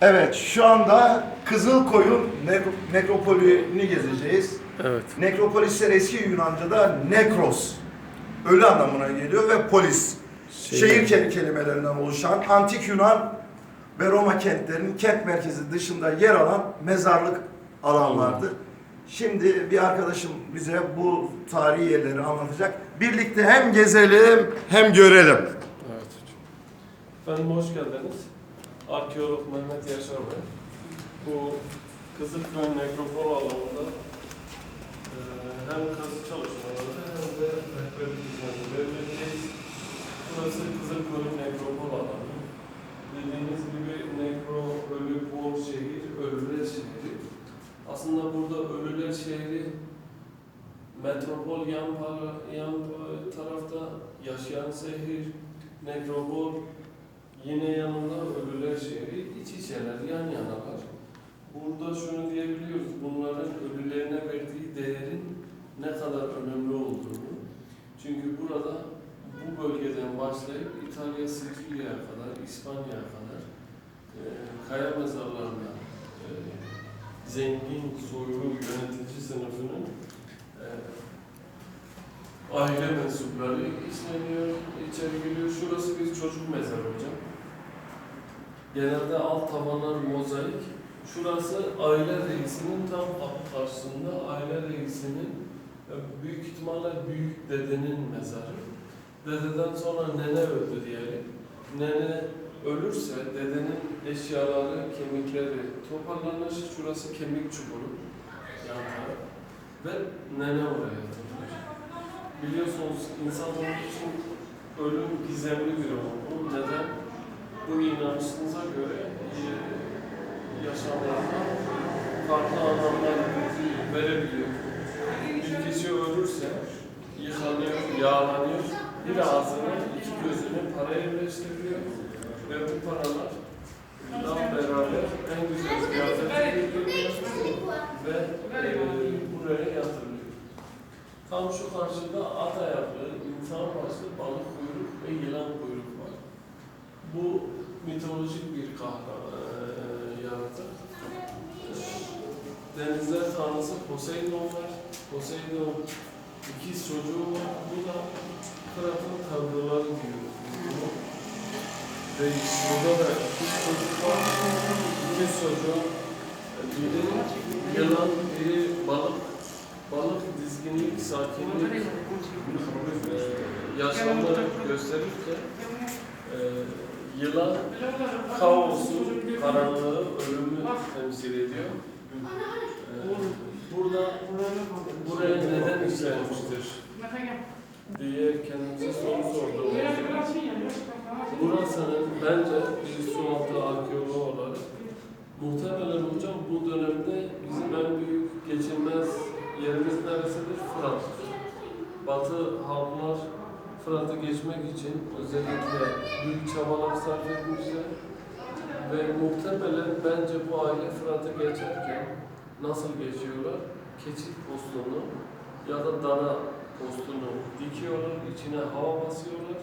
Evet, şu anda Kızılkoyun nek- nekropolini gezeceğiz. Evet. Nekropolisler eski Yunanca'da nekros, ölü anlamına geliyor ve polis, Şey- şehir ke- kelimelerinden oluşan antik Yunan ve Roma kentlerinin kent merkezi dışında yer alan mezarlık alanlardı. Şimdi bir arkadaşım bize bu tarihi yerleri anlatacak. Birlikte hem gezelim hem görelim. Evet hocam. Efendim hoş geldiniz. Arkeolog Mehmet Yaşar Bey. Bu Kızılköy Nekropol alanında eee, hem kazı çalışmaları hem de rehberlik hizmeti vermekteyiz. Burası Kızılköy Nekropol alanı. Dediğiniz gibi nekro, ölü, bol şehir, ölüler şehri. Aslında burada ölüler şehri metropol yan, para- yan tarafta yaşayan şehir, nekropol yine yanında ölüler şehri iç içeler, yan yanalar. Burada şunu diyebiliyoruz, bunların ölülerine verdiği değerin ne kadar önemli olduğunu. Çünkü burada bu bölgeden başlayıp İtalya, Sicilya'ya kadar, İspanya'ya kadar e, kaya mezarlarına e, zengin, soylu yönetici sınıfının e, aile mensupları işleniyor, içeri giriyor. Şurası bir çocuk mezarı hocam. Genelde alt tavanlar mozaik. Şurası aile reisinin tam karşısında aile reisinin e, büyük ihtimalle büyük dedenin mezarı. Dededen sonra nene öldü diyelim. Nene ölürse dedenin eşyaları, kemikleri toparlanır. Şurası kemik çukuru. Yan taraf. Ve nene oraya yatırılır. Biliyorsunuz insanlar için ölüm gizemli bir olgu. Neden? Bu inanışınıza göre e, farklı anlamlar verebiliyor. Bir kişi ölürse yıkanıyor, yağlanıyor, bir ağzını, iki gözünü paraya yerleştiriyor ve bu paralar bundan beraber en güzel gidiyor ve e, buraya yatırılıyor. Tam şu karşıda at ayaklı, insan başlı, balık kuyruk ve yılan kuyruk var. Bu mitolojik bir kahraman e, yaratık. E, Denizler tanrısı Poseidon var. Poseidon ikiz çocuğu var. Bu da Fırat'ın tanrıları bunu. Ve burada da ikiz çocuk var. İkiz çocuğun biri yılan, biri balık. Balık dizginlik, sakinlik, e, yaşamları gösterirken e, yılan kaosu, karanlığı, ölümü temsil ediyor. E, burada buraya neden işlenmiştir diye kendimize soru sorduğumuzda burasının bence bir sualtı arkeoloğu olarak muhtemelen hocam bu dönemde bizim en büyük geçilmez yerimiz neresidir? Fırat. Batı halklar Fırat'ı geçmek için özellikle büyük çabalar sarf etmişler. Ve muhtemelen bence bu aile Fırat'ı geçerken nasıl geçiyorlar? Keçit postunu ya da dana postunu dikiyorlar, içine hava basıyorlar.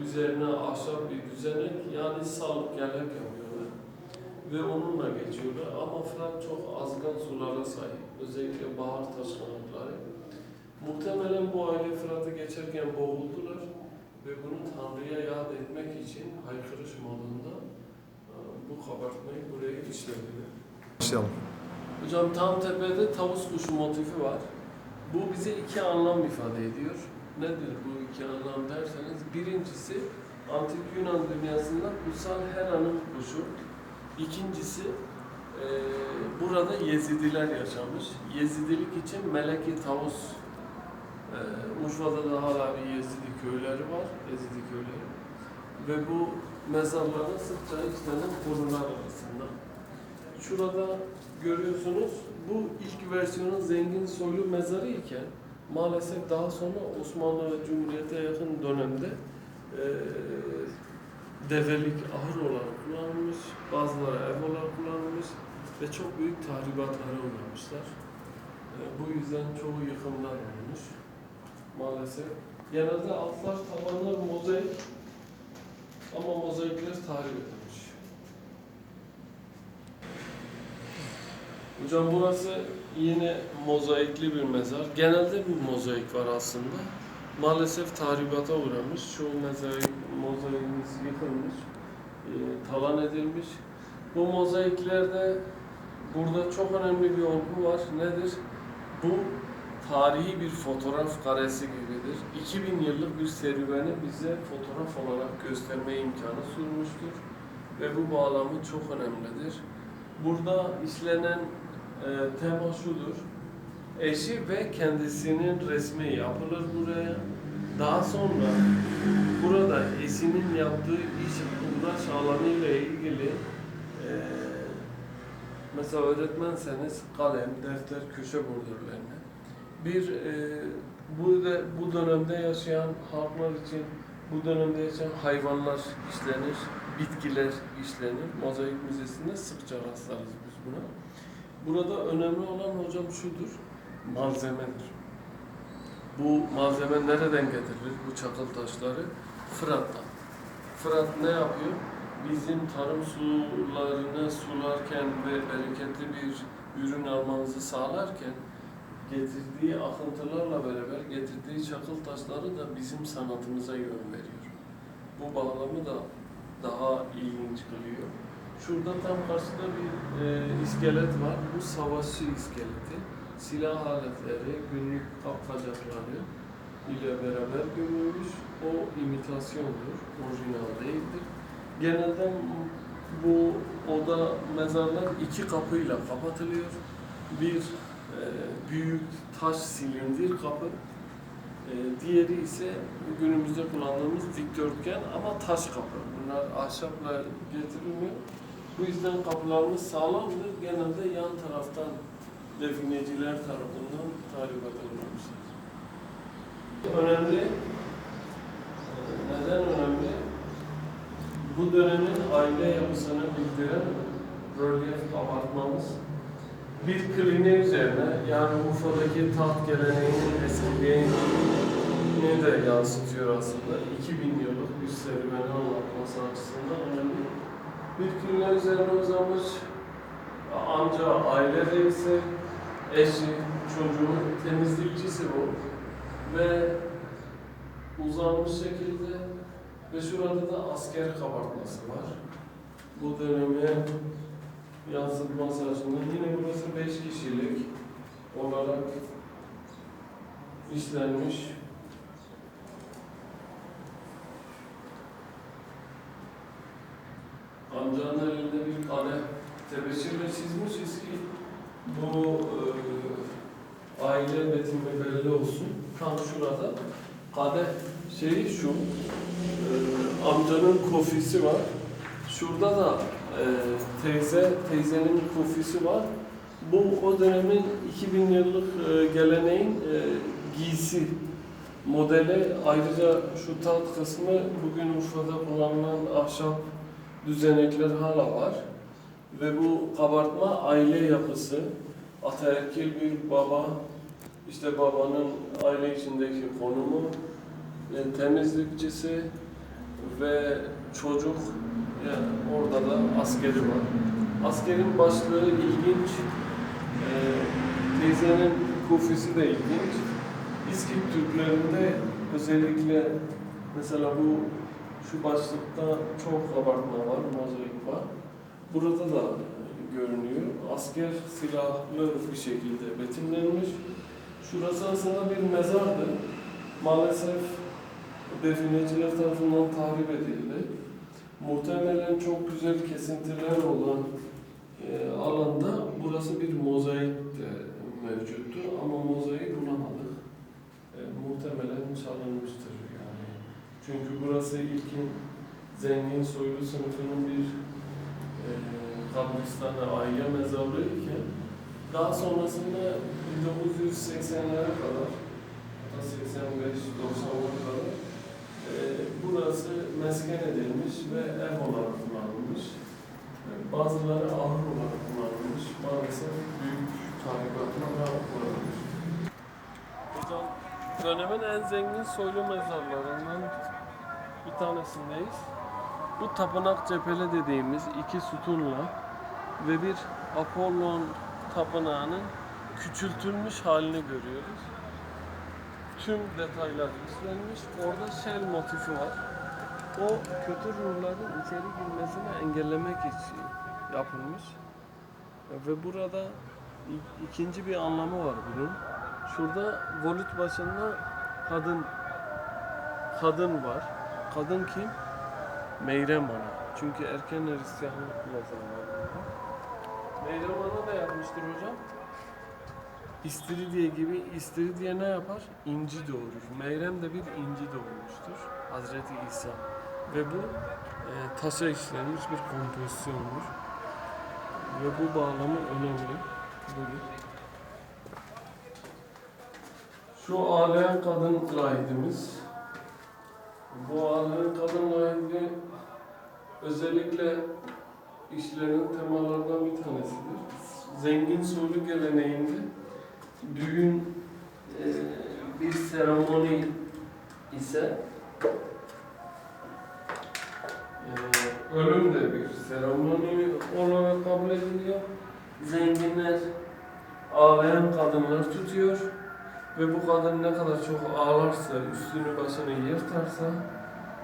Üzerine ahşap bir düzenek yani sağlık yerlek yapıyorlar. Ve onunla geçiyorlar ama Fırat çok azgan sulara sahip. Özellikle bahar taşkınlıkları. Muhtemelen bu aile Fırat'ı geçerken boğuldular ve bunu Tanrı'ya yad etmek için haykırış modunda e, bu kabartmayı buraya işlediler. Başlayalım. Hocam tam tepede tavus kuşu motifi var. Bu bize iki anlam ifade ediyor. Nedir bu iki anlam derseniz, birincisi Antik Yunan dünyasında kutsal Hera'nın kuşu. İkincisi e, burada Yezidiler yaşamış. Yezidilik için Meleki Tavus e, Urfa'da da hala bir Yezidi köyleri var. Yezidi köyleri. Ve bu mezarlara sıkça işlenen konular arasında. Şurada görüyorsunuz bu ilk versiyonun zengin soylu mezarı iken maalesef daha sonra Osmanlı Cumhuriyet'e yakın dönemde eee develik ahır olarak kullanılmış, bazıları ev olarak kullanılmış ve çok büyük tahribatlara uğramışlar. Eee, bu yüzden çoğu yıkımlar olmuş maalesef. Genelde altlar tabanlar mozaik ama mozaikler tahrip edilmiş. Hocam burası yine mozaikli bir mezar. Genelde bir mozaik var aslında. Maalesef tahribata uğramış. Çoğu mozaik, mozaiğimiz yıkılmış, e, talan edilmiş. Bu mozaiklerde burada çok önemli bir olgu var. Nedir? Bu tarihi bir fotoğraf karesi gibidir. 2000 yıllık bir serüveni bize fotoğraf olarak gösterme imkanı sunmuştur. Ve bu bağlamı çok önemlidir. Burada işlenen e, tema şudur. Eşi ve kendisinin resmi yapılır buraya. Daha sonra burada eşinin yaptığı iş uğraş alanı ile ilgili e, mesela öğretmenseniz kalem, defter, köşe bordürlerini bir e, bu de, bu dönemde yaşayan halklar için bu dönemde yaşayan hayvanlar işlenir, bitkiler işlenir. Mozaik Müzesi'nde sıkça rastlarız biz buna. Burada önemli olan hocam şudur, malzemedir. Bu malzeme nereden getirilir? Bu çakıl taşları Fırat'tan. Fırat ne yapıyor? Bizim tarım sularını sularken ve bereketli bir ürün almamızı sağlarken getirdiği akıntılarla beraber getirdiği çakıl taşları da bizim sanatımıza yön veriyor. Bu bağlamı da daha ilginç kılıyor. Şurada tam karşıda bir e, iskelet var. Bu savaşçı iskeleti. Silah aletleri, günlük kapkacakları ile beraber gömülmüş. O imitasyondur, orijinal değildir. Genelde bu oda mezarlar iki kapıyla kapatılıyor. Bir büyük taş silindir kapı. E, diğeri ise günümüzde kullandığımız dikdörtgen ama taş kapı. Bunlar ahşapla getirilmiyor. Bu yüzden kapılarımız sağlamdır. Genelde yan taraftan defineciler tarafından tahribat edilmiştir. Önemli. e, Neden önemli? Bu dönemin aile yapısını bildiren rölyef abartmamız bir kline üzerine yani Urfa'daki taht geleneğinin eskiliğini de yansıtıyor aslında. 2000 yıllık bir serüveni anlatması açısından önemli. Bir kline üzerine uzanmış amca aile reisi, eşi, çocuğu, temizlikçisi bu. Ve uzanmış şekilde ve şurada da asker kabartması var. Bu dönemi yansıtması açısından yine burası 5 kişilik olarak işlenmiş. Amcanın elinde bir kadeh tebeşirle çizmişiz ki bu e, aile metni belli olsun. Tam şurada kadeh şeyi şu e, amcanın kofisi var. Şurada da e, teyze, teyzenin kufisi var. Bu o dönemin 2000 yıllık e, geleneğin e, giysi modeli. Ayrıca şu tat kısmı bugün Urfa'da kullanılan ahşap düzenekler hala var. Ve bu kabartma aile yapısı. Ataerkil bir baba, işte babanın aile içindeki konumu, e, temizlikçisi ve çocuk yani orada da askeri var. Askerin başlığı ilginç. Ee, teyzenin kufisi de ilginç. İskit Türklerinde özellikle mesela bu şu başlıkta çok kabartma var, mozaik var. Burada da görünüyor. Asker silahlı bir şekilde betimlenmiş. Şurası aslında bir mezardı. Maalesef defineciler tarafından tahrip edildi. Muhtemelen çok güzel kesintiler olan e, alanda burası bir mozaik de mevcuttu ama mozaiği bulamadık. E, muhtemelen çalınmıştır yani. Çünkü burası ilkin zengin soylu sınıfının bir e, kabristanı, aile mezarlığı iken daha sonrasında 1980'lere kadar hatta 85-90'lara kadar e, burası mesken edilmiş ve ev olarak kullanılmış. Bazıları ahır olarak kullanılmış. Maalesef büyük tahribatlara uğramış. Hocam dönemin en zengin soylu mezarlarından bir tanesindeyiz. Bu tapınak cepheli dediğimiz iki sütunla ve bir Apollon tapınağının küçültülmüş halini görüyoruz. Tüm detaylar işlenmiş. Orada şel motifi var. O kötü ruhların içeri girmesini engellemek için yapılmış. Ve burada ikinci bir anlamı var bunun. Şurada volut başında kadın kadın var. Kadın kim? Meyrem Ana. Çünkü erken Hristiyanlık yazarlar. Meyrem Ana da yapmıştır hocam. İstiridye gibi, İstiridye ne yapar? İnci doğurur. Meyrem de bir inci doğurmuştur. Hazreti İsa. Ve bu e, taşa işlenmiş bir kompozisyondur. Ve bu bağlamı önemli. Bugün. Şu ağlayan kadın lahidimiz. Bu ağlayan kadın lahidi özellikle işlerin temalarından bir tanesidir. Zengin Sulu geleneğinde düğün e, bir seremoni ise e, ölüm de bir seremoni olarak kabul ediliyor. Zenginler ağlayan kadınlar tutuyor ve bu kadın ne kadar çok ağlarsa, üstünü başını yırtarsa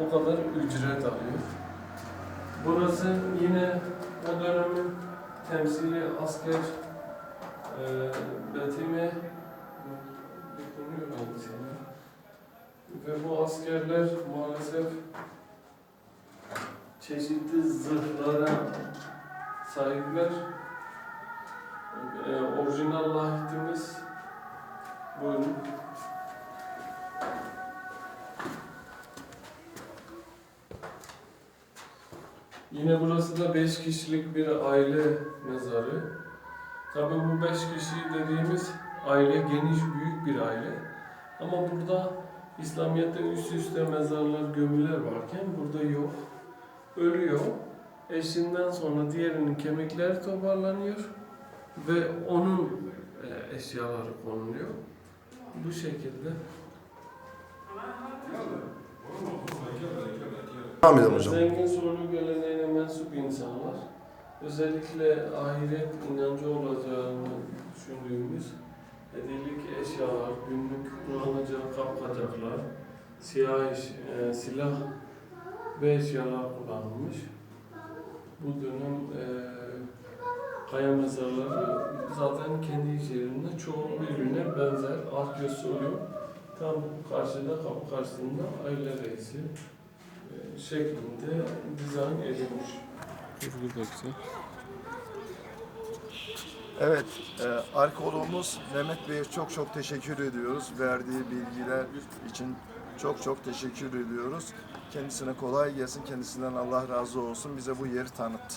o kadar ücret alıyor. Burası yine o dönemin temsili asker e, Betime dokunuyor kendisine. Ve bu askerler maalesef çeşitli zırhlara sahipler. E, orijinal lahitimiz buyurun. Yine burası da 5 kişilik bir aile mezarı. Tabii bu 5 kişi dediğimiz aile geniş büyük bir aile. Ama burada İslamiyet'te üst üste mezarlar, gömüler varken burada yok. Ölüyor. Eşinden sonra diğerinin kemikleri toparlanıyor ve onun e, eşyaları konuluyor. Bu şekilde. Devam edelim hocam. Zengin soylu geleneğine mensup insanlar özellikle ahiret inancı olacağını düşündüğümüz hediyelik eşyalar, günlük kullanılacağı kapkacaklar, siyah e, silah ve eşyalar kullanılmış. Bu dönem e, kaya mezarları zaten kendi içerisinde çoğu birbirine benzer. Arkeosolü tam karşıda, kapı karşısında aile reisi e, şeklinde dizayn edilmiş. Evet, e, arkeologumuz Mehmet Bey'e çok çok teşekkür ediyoruz. Verdiği bilgiler için çok çok teşekkür ediyoruz. Kendisine kolay gelsin, kendisinden Allah razı olsun. Bize bu yeri tanıttı.